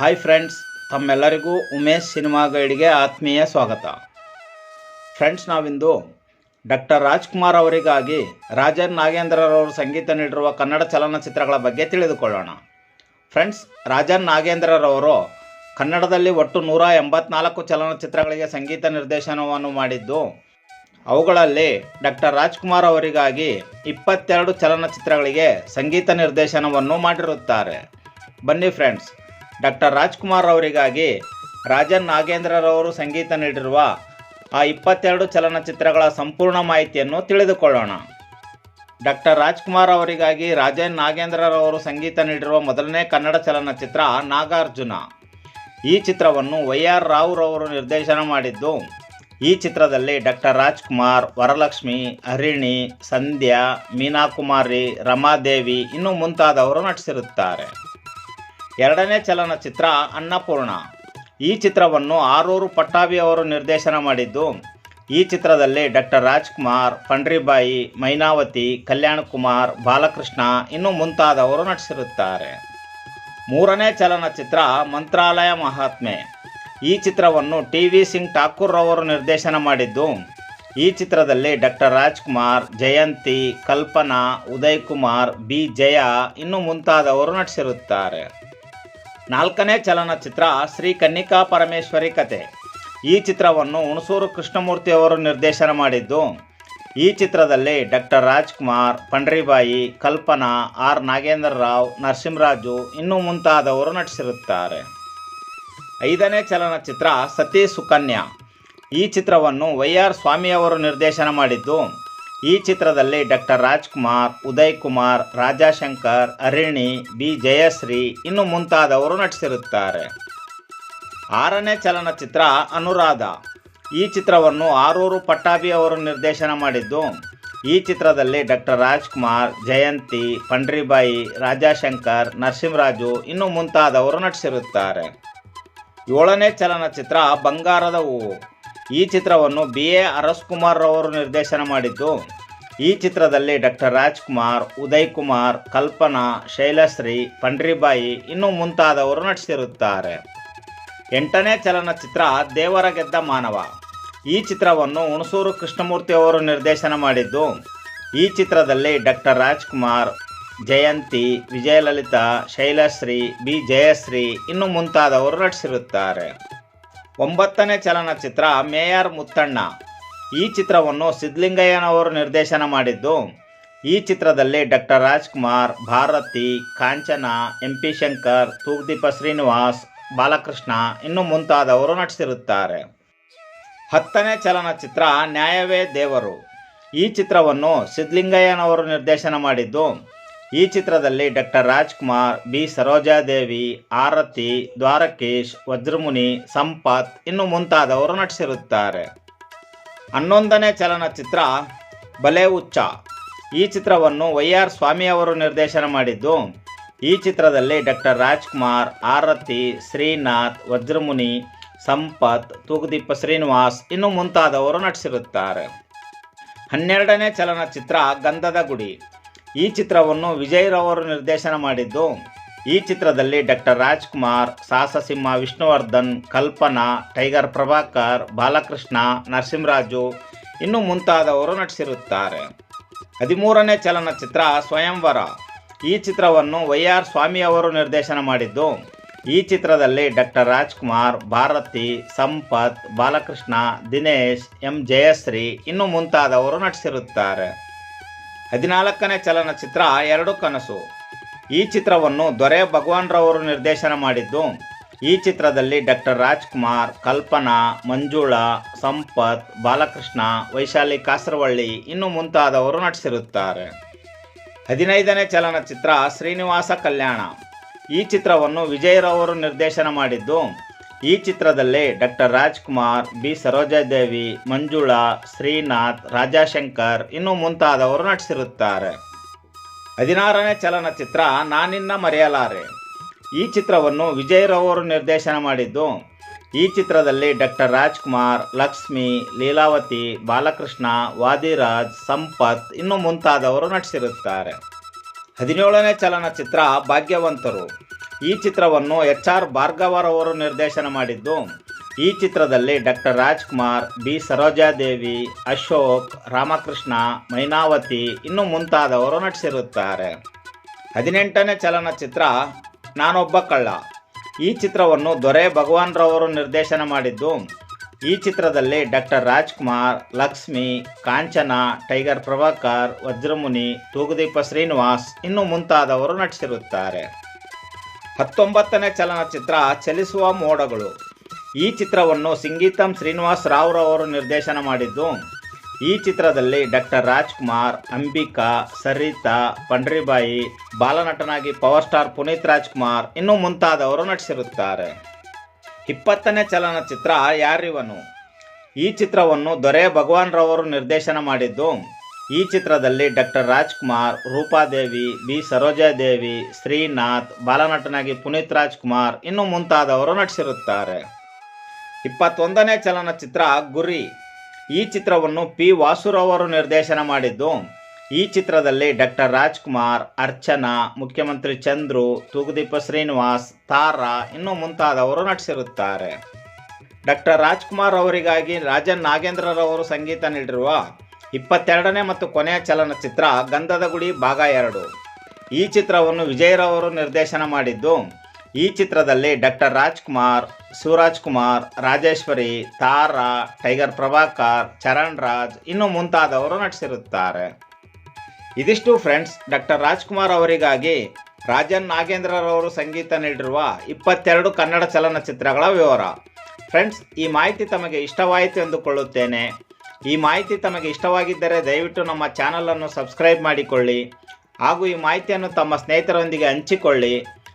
Hi friends ತಮ್ಮೆಲ್ಲರಿಗೂ Umesh cinema ಗೈಡ್ಗೆ ಆತ್ಮೀಯ ಸ್ವಾಗತ. ಫ್ರೆಂಡ್ಸ್ ನಾವಿಂದು ಡಾಕ್ಟರ್ ರಾಜ್ಕುಮಾರ್ ಅವರಿಗಾಗಿ ರಾಜನ್ ನಾಗೇಂದ್ರರವರು ಸಂಗೀತ ನೀಡಿರುವ ಕನ್ನಡ ಚಲನಚಿತ್ರಗಳ ಬಗ್ಗೆ ತಿಳಿದುಕೊಳ್ಳೋಣ. ಫ್ರೆಂಡ್ಸ್ ರಾಜನ್ ನಾಗೇಂದ್ರರವರು ಕನ್ನಡದಲ್ಲಿ ಒಟ್ಟು ನೂರ ಎಂಬತ್ನಾಲ್ಕು ಚಲನಚಿತ್ರಗಳಿಗೆ ಸಂಗೀತ ನಿರ್ದೇಶನವನ್ನು ಮಾಡಿದ್ದು, ಅವುಗಳಲ್ಲಿ ಡಾಕ್ಟರ್ ರಾಜ್ಕುಮಾರ್ ಅವರಿಗಾಗಿ ಇಪ್ಪತ್ತೆರಡು ಚಲನಚಿತ್ರಗಳಿಗೆ ಸಂಗೀತ ನಿರ್ದೇಶನವನ್ನು ಮಾಡಿರುತ್ತಾರೆ. ಬನ್ನಿ ಫ್ರೆಂಡ್ಸ್ ಡಾಕ್ಟರ್ ರಾಜ್ಕುಮಾರ್ ಅವರಿಗಾಗಿ ರಾಜನ್ ನಾಗೇಂದ್ರರವರು ಸಂಗೀತ ನೀಡಿರುವ ಆ ಇಪ್ಪತ್ತೆರಡು ಚಲನಚಿತ್ರಗಳ ಸಂಪೂರ್ಣ ಮಾಹಿತಿಯನ್ನು ತಿಳಿದುಕೊಳ್ಳೋಣ. ಡಾಕ್ಟರ್ ರಾಜ್ಕುಮಾರ್ ಅವರಿಗಾಗಿ ರಾಜನ್ ನಾಗೇಂದ್ರರವರು ಸಂಗೀತ ನೀಡಿರುವ ಮೊದಲನೇ ಕನ್ನಡ ಚಲನಚಿತ್ರ ನಾಗಾರ್ಜುನ. ಈ ಚಿತ್ರವನ್ನು ವೈ ಆರ್ ರಾವ್ ರವರು ನಿರ್ದೇಶನ ಮಾಡಿದ್ದು, ಈ ಚಿತ್ರದಲ್ಲಿ ಡಾಕ್ಟರ್ ರಾಜ್ಕುಮಾರ್, ವರಲಕ್ಷ್ಮಿ, ಹರಿಣಿ, ಸಂಧ್ಯಾ, ಮೀನಾಕುಮಾರಿ, ರಮಾದೇವಿ ಇನ್ನು ಮುಂತಾದವರು ನಟಿಸಿರುತ್ತಾರೆ. ಎರಡನೇ ಚಲನಚಿತ್ರ ಅನ್ನಪೂರ್ಣ. ಈ ಚಿತ್ರವನ್ನು ಆರೂರು ಪಟ್ಟಾಭಿ ಅವರು ನಿರ್ದೇಶನ ಮಾಡಿದ್ದು, ಈ ಚಿತ್ರದಲ್ಲಿ ಡಾಕ್ಟರ್ ರಾಜ್ಕುಮಾರ್, ಪಂಡ್ರಿಬಾಯಿ, ಮೈನಾವತಿ ಕಲ್ಯಾಣ್ ಕುಮಾರ್ ಬಾಲಕೃಷ್ಣ ಇನ್ನು ಮುಂತಾದವರು ನಟಿಸಿರುತ್ತಾರೆ. ಮೂರನೇ ಚಲನಚಿತ್ರ ಮಂತ್ರಾಲಯ ಮಹಾತ್ಮೆ. ಈ ಚಿತ್ರವನ್ನು ಟಿ ವಿ ಸಿಂಗ್ ಠಾಕೂರ್ ಅವರು ನಿರ್ದೇಶನ ಮಾಡಿದ್ದು, ಈ ಚಿತ್ರದಲ್ಲಿ ಡಾಕ್ಟರ್ ರಾಜ್ಕುಮಾರ್, ಜಯಂತಿ, ಕಲ್ಪನಾ, ಉದಯ್ ಕುಮಾರ್, ಬಿ. ಜಯ ಇನ್ನು ಮುಂತಾದವರು ನಟಿಸಿರುತ್ತಾರೆ. ನಾಲ್ಕನೇ ಚಲನಚಿತ್ರ ಶ್ರೀ ಕನ್ನಿಕಾ ಪರಮೇಶ್ವರಿ ಕತೆ. ಈ ಚಿತ್ರವನ್ನು ಹುಣಸೂರು ಕೃಷ್ಣಮೂರ್ತಿ ಅವರು ನಿರ್ದೇಶನ ಮಾಡಿದ್ದು. ಈ ಚಿತ್ರದಲ್ಲಿ ಡಾಕ್ಟರ್ ರಾಜ್ಕುಮಾರ್, ಪಂಡ್ರಿಬಾಯಿ, ಕಲ್ಪನಾ, ಆರ್ ನಾಗೇಂದ್ರ ರಾವ್, ನರಸಿಂಹರಾಜು ಇನ್ನೂ ಮುಂತಾದವರು ನಟಿಸಿರುತ್ತಾರೆ. ಐದನೇ ಚಲನಚಿತ್ರ ಸತಿ ಸುಕನ್ಯಾ. ಈ ಚಿತ್ರವನ್ನು ವೈ ಆರ್ ಸ್ವಾಮಿಯವರು ನಿರ್ದೇಶನ ಮಾಡಿದ್ದು. ಈ ಚಿತ್ರದಲ್ಲಿ ಡಾಕ್ಟರ್ ರಾಜ್ಕುಮಾರ್ ಉದಯ್ ಕುಮಾರ್ ರಾಜಾಶಂಕರ್, ಅರಿಣಿ, ಬಿ. ಜಯಶ್ರೀ ಇನ್ನು ಮುಂತಾದವರು ನಟಿಸಿರುತ್ತಾರೆ. ಆರನೇ ಚಲನಚಿತ್ರ ಅನುರಾಧ. ಈ ಚಿತ್ರವನ್ನು ಆರೂರು ಪಟ್ಟಾಭಿ ಅವರು ನಿರ್ದೇಶನ ಮಾಡಿದ್ದು, ಈ ಚಿತ್ರದಲ್ಲಿ ಡಾಕ್ಟರ್ ರಾಜ್ಕುಮಾರ್, ಜಯಂತಿ, ಪಂಡ್ರಿಬಾಯಿ, ರಾಜಾಶಂಕರ್, ನರಸಿಂಹರಾಜು ಇನ್ನು ಮುಂತಾದವರು ನಟಿಸಿರುತ್ತಾರೆ. ಏಳನೇ ಚಲನಚಿತ್ರ ಬಂಗಾರದ ಹೂವು. ಈ ಚಿತ್ರವನ್ನು ಬಿ. ಎ. ಅರಸ್ಕುಮಾರ್ ಅವರು ನಿರ್ದೇಶನ ಮಾಡಿದ್ದು ಈ ಚಿತ್ರದಲ್ಲಿ ಡಾಕ್ಟರ್ ರಾಜ್ಕುಮಾರ್ ಉದಯ್ ಕುಮಾರ್ ಕಲ್ಪನಾ, ಶೈಲಶ್ರೀ, ಪಂಡ್ರಿಬಾಯಿ ಇನ್ನೂ ಮುಂತಾದವರು ನಟಿಸಿರುತ್ತಾರೆ. ಎಂಟನೇ ಚಲನಚಿತ್ರ ದೇವರ ಗೆದ್ದ ಮಾನವ. ಈ ಚಿತ್ರವನ್ನು ಹುಣಸೂರು ಕೃಷ್ಣಮೂರ್ತಿ ಅವರು ನಿರ್ದೇಶನ ಮಾಡಿದ್ದು, ಈ ಚಿತ್ರದಲ್ಲಿ ಡಾಕ್ಟರ್ ರಾಜ್ಕುಮಾರ್, ಜಯಂತಿ, ವಿಜಯಲಲಿತಾ, ಶೈಲಶ್ರೀ, ಬಿ. ಜಯಶ್ರೀ ಇನ್ನು ಮುಂತಾದವರು ನಟಿಸಿರುತ್ತಾರೆ. ಒಂಬತ್ತನೇ ಚಲನಚಿತ್ರ ಮೇಯರ್ ಮುತ್ತಣ್ಣ. ಈ ಚಿತ್ರವನ್ನು ಸಿದ್ಲಿಂಗಯ್ಯನವರು ನಿರ್ದೇಶನ ಮಾಡಿದ್ದು. ಈ ಚಿತ್ರದಲ್ಲಿ doctor Rajkumar, Bharathi, Kanchana M P Shankar, Thoogudeepa Srinivas, Balakrishna ಇನ್ನು ಮುಂತಾದವರು ನಟಿಸಿರುತ್ತಾರೆ. ಹತ್ತನೇ ಚಲನಚಿತ್ರ ನ್ಯಾಯವೇ ದೇವರು. ಈ ಚಿತ್ರವನ್ನು ಸಿದ್ಲಿಂಗಯ್ಯನವರು ನಿರ್ದೇಶನ ಮಾಡಿದ್ದು. ಈ ಚಿತ್ರದಲ್ಲಿ ಡಾಕ್ಟರ್ ರಾಜ್ಕುಮಾರ್, ಬಿ. ಸರೋಜಾದೇವಿ, ಆರತಿ, ದ್ವಾರಕೇಶ್, ವಜ್ರಮುನಿ, ಸಂಪತ್ ಇನ್ನು ಮುಂತಾದವರು ನಟಿಸಿರುತ್ತಾರೆ. ಹನ್ನೊಂದನೇ ಚಲನಚಿತ್ರ ಬಲೆ ಉಚ್ಚ ಈ ಚಿತ್ರವನ್ನು ವೈ ಆರ್ ಸ್ವಾಮಿ ಅವರು ನಿರ್ದೇಶನ ಮಾಡಿದ್ದು. ಈ ಚಿತ್ರದಲ್ಲಿ ಡಾಕ್ಟರ್ ರಾಜ್ಕುಮಾರ್, ಆರತಿ, ಶ್ರೀನಾಥ್, ವಜ್ರಮುನಿ, ಸಂಪತ್, ತೂಗುದೀಪ ಶ್ರೀನಿವಾಸ್ ಇನ್ನು ಮುಂತಾದವರು ನಟಿಸಿರುತ್ತಾರೆ. ಹನ್ನೆರಡನೇ ಚಲನಚಿತ್ರ ಗಂಧದ ಗುಡಿ. ಈ ಚಿತ್ರವನ್ನು ವಿಜಯ್ ರವರು ನಿರ್ದೇಶನ ಮಾಡಿದ್ದು. ಈ ಚಿತ್ರದಲ್ಲಿ ಡಾಕ್ಟರ್ ರಾಜ್ಕುಮಾರ್ ಸಾಹಸಸಿಂಹ ವಿಷ್ಣುವರ್ಧನ್, ಕಲ್ಪನಾ, ಟೈಗರ್ ಪ್ರಭಾಕರ್, ಬಾಲಕೃಷ್ಣ, ನರಸಿಂಹರಾಜು ಇನ್ನು ಮುಂತಾದವರು ನಟಿಸಿರುತ್ತಾರೆ. ಹದಿಮೂರನೇ ಚಲನಚಿತ್ರ ಸ್ವಯಂವರ. ಈ ಚಿತ್ರವನ್ನು ವೈ ಆರ್ ಸ್ವಾಮಿ ಅವರು ನಿರ್ದೇಶನ ಮಾಡಿದ್ದು, ಈ ಚಿತ್ರದಲ್ಲಿ ಡಾಕ್ಟರ್ ರಾಜ್ಕುಮಾರ್, ಭಾರತಿ, ಸಂಪತ್, ಬಾಲಕೃಷ್ಣ, ದಿನೇಶ್, ಎಂ. ಜಯಶ್ರೀ ಇನ್ನು ಮುಂತಾದವರು ನಟಿಸಿರುತ್ತಾರೆ. ಹದಿನಾಲ್ಕನೇ ಚಲನಚಿತ್ರ ಎರಡು ಕನಸು. ಈ ಚಿತ್ರವನ್ನು ದೊರೆ ಭಗವಾನ್ ರವರು ನಿರ್ದೇಶನ ಮಾಡಿದ್ದು. ಈ ಚಿತ್ರದಲ್ಲಿ ಡಾಕ್ಟರ್ ರಾಜ್ಕುಮಾರ್, ಕಲ್ಪನಾ, ಮಂಜುಳಾ, ಸಂಪತ್, ಬಾಲಕೃಷ್ಣ, ವೈಶಾಲಿ ಕಾಸರವಳ್ಳಿ ಇನ್ನು ಮುಂತಾದವರು ನಟಿಸಿರುತ್ತಾರೆ. ಹದಿನೈದನೇ ಚಲನಚಿತ್ರ ಶ್ರೀನಿವಾಸ ಕಲ್ಯಾಣ. ಈ ಚಿತ್ರವನ್ನು ವಿಜಯ್ ರವರು ನಿರ್ದೇಶನ ಮಾಡಿದ್ದು. ಈ ಚಿತ್ರದಲ್ಲಿ ಡಾಕ್ಟರ್ ರಾಜ್ಕುಮಾರ್, ಬಿ ಸರೋಜಾದೇವಿ, ಮಂಜುಳಾ, ಶ್ರೀನಾಥ್, ರಾಜಾಶಂಕರ್ ಇನ್ನು ಮುಂತಾದವರು ನಟಿಸಿರುತ್ತಾರೆ. ಹದಿನಾರನೇ ಚಲನಚಿತ್ರ ನಾನಿನ್ನ ಮರೆಯಲಾರೆ. ಈ ಚಿತ್ರವನ್ನು ವಿಜಯ್ ರವರು ನಿರ್ದೇಶನ ಮಾಡಿದ್ದು. ಈ ಚಿತ್ರದಲ್ಲಿ ಡಾಕ್ಟರ್ ರಾಜ್ಕುಮಾರ್, ಲಕ್ಷ್ಮಿ, ಲೀಲಾವತಿ, ಬಾಲಕೃಷ್ಣ, ವಾದಿರಾಜ್, ಸಂಪತ್ ಇನ್ನು ಮುಂತಾದವರು ನಟಿಸಿರುತ್ತಾರೆ. ಹದಿನೇಳನೇ ಚಲನಚಿತ್ರ ಭಾಗ್ಯವಂತರು. ಈ ಚಿತ್ರವನ್ನು ಎಚ್ ಆರ್ ಭಾರ್ಗವರವರು ನಿರ್ದೇಶನ ಮಾಡಿದ್ದು. ಈ ಚಿತ್ರದಲ್ಲಿ ಡಾಕ್ಟರ್ ರಾಜ್ಕುಮಾರ್, ಬಿ. ಸರೋಜಾದೇವಿ, ಅಶೋಕ್, ರಾಮಕೃಷ್ಣ, ಮೈನಾವತಿ ಇನ್ನು ಮುಂತಾದವರು ನಟಿಸಿರುತ್ತಾರೆ. ಹದಿನೆಂಟನೇ ಚಲನಚಿತ್ರ ನಾನೊಬ್ಬ ಕಳ್ಳ. ಈ ಚಿತ್ರವನ್ನು ದೊರೆ ಭಗವಾನ್ ರವರು ನಿರ್ದೇಶನ ಮಾಡಿದ್ದು. ಈ ಚಿತ್ರದಲ್ಲಿ ಡಾಕ್ಟರ್ ರಾಜ್ಕುಮಾರ್, ಲಕ್ಷ್ಮಿ, ಕಾಂಚನ, ಟೈಗರ್ ಪ್ರಭಾಕರ್, ವಜ್ರಮುನಿ, ತೂಗುದೀಪ ಶ್ರೀನಿವಾಸ್ ಇನ್ನು ಮುಂತಾದವರು ನಟಿಸಿರುತ್ತಾರೆ. ಹತ್ತೊಂಬತ್ತನೇ ಚಲನಚಿತ್ರ ಚಲಿಸುವ ಮೋಡಗಳು. ಈ ಚಿತ್ರವನ್ನು ಸಿಂಗೀತಂ ಶ್ರೀನಿವಾಸ್ ರಾವ್ರವರು ನಿರ್ದೇಶನ ಮಾಡಿದ್ದು. ಈ ಚಿತ್ರದಲ್ಲಿ ಡಾಕ್ಟರ್ ರಾಜ್ಕುಮಾರ್, ಅಂಬಿಕಾ, ಸರಿತಾ, ಪಂಡ್ರಿಬಾಯಿ, ಬಾಲನಟನಾಗಿ ಪವರ್ ಸ್ಟಾರ್ ಪುನೀತ್ ರಾಜ್ಕುಮಾರ್ ಇನ್ನು ಮುಂತಾದವರು ನಟಿಸಿರುತ್ತಾರೆ. ಇಪ್ಪತ್ತನೇ ಚಲನಚಿತ್ರ ಯಾರಿವನು? ಈ ಚಿತ್ರವನ್ನು ದೊರೆ ಭಗವಾನ್ ರವರು ನಿರ್ದೇಶನ ಮಾಡಿದ್ದು. ಈ ಚಿತ್ರದಲ್ಲಿ ಡಾಕ್ಟರ್ ರಾಜ್ಕುಮಾರ್ ರೂಪಾದೇವಿ ಬಿ ಸರೋಜಾದೇವಿ ಶ್ರೀನಾಥ್, ಬಾಲನಟನಾಗಿ ಪುನೀತ್ ರಾಜ್ಕುಮಾರ್ ಇನ್ನು ಮುಂತಾದವರು ನಟಿಸಿರುತ್ತಾರೆ. ಇಪ್ಪತ್ತೊಂದನೇ ಚಲನಚಿತ್ರ ಗುರಿ. ಈ ಚಿತ್ರವನ್ನು ಪಿ. ವಾಸುರವರು ನಿರ್ದೇಶನ ಮಾಡಿದ್ದು. ಈ ಚಿತ್ರದಲ್ಲಿ ಡಾಕ್ಟರ್ ರಾಜ್ಕುಮಾರ್, ಅರ್ಚನಾ, ಮುಖ್ಯಮಂತ್ರಿ ಚಂದ್ರು, ತೂಗುದೀಪ ಶ್ರೀನಿವಾಸ್, ತಾರಾ ಇನ್ನು ಮುಂತಾದವರು ನಟಿಸಿರುತ್ತಾರೆ. ಡಾಕ್ಟರ್ ರಾಜ್ಕುಮಾರ್ ಅವರಿಗಾಗಿ ರಾಜನ್ ನಾಗೇಂದ್ರರವರು ಸಂಗೀತ ನೀಡಿರುವ ಇಪ್ಪತ್ತೆರಡನೇ ಮತ್ತು ಕೊನೆಯ ಚಲನಚಿತ್ರ ಗಂಧದ ಗುಡಿ ಭಾಗ ಎರಡು. ಈ ಚಿತ್ರವನ್ನು ವಿಜಯರವರು ನಿರ್ದೇಶನ ಮಾಡಿದ್ದು. ಈ ಚಿತ್ರದಲ್ಲಿ ಡಾಕ್ಟರ್ ರಾಜ್ಕುಮಾರ್, ಶಿವರಾಜ್ ಕುಮಾರ್, ರಾಜೇಶ್ವರಿ, ತಾರಾ, ಟೈಗರ್ ಪ್ರಭಾಕರ್, ಚರಣ್ ರಾಜ್ ಇನ್ನು ಮುಂತಾದವರು ನಟಿಸಿರುತ್ತಾರೆ. ಇದಿಷ್ಟು ಫ್ರೆಂಡ್ಸ್, ಡಾಕ್ಟರ್ ರಾಜ್ಕುಮಾರ್ ಅವರಿಗಾಗಿ ರಾಜನ್ ನಾಗೇಂದ್ರರವರು ಸಂಗೀತ ನೀಡಿರುವ ಇಪ್ಪತ್ತೆರಡು ಕನ್ನಡ ಚಲನಚಿತ್ರಗಳ ವಿವರ. ಫ್ರೆಂಡ್ಸ್, ಈ ಮಾಹಿತಿ ತಮಗೆ ಇಷ್ಟವಾಯಿತು ಎಂದುಕೊಳ್ಳುತ್ತೇನೆ. ಈ ಮಾಹಿತಿ ತಮಗೆ ಇಷ್ಟವಾಗಿದ್ದರೆ ದಯವಿಟ್ಟು ನಮ್ಮ ಚಾನಲನ್ನು ಸಬ್ಸ್ಕ್ರೈಬ್ ಮಾಡಿಕೊಳ್ಳಿ ಹಾಗೂ ಈ ಮಾಹಿತಿಯನ್ನು ತಮ್ಮ ಸ್ನೇಹಿತರೊಂದಿಗೆ ಹಂಚಿಕೊಳ್ಳಿ.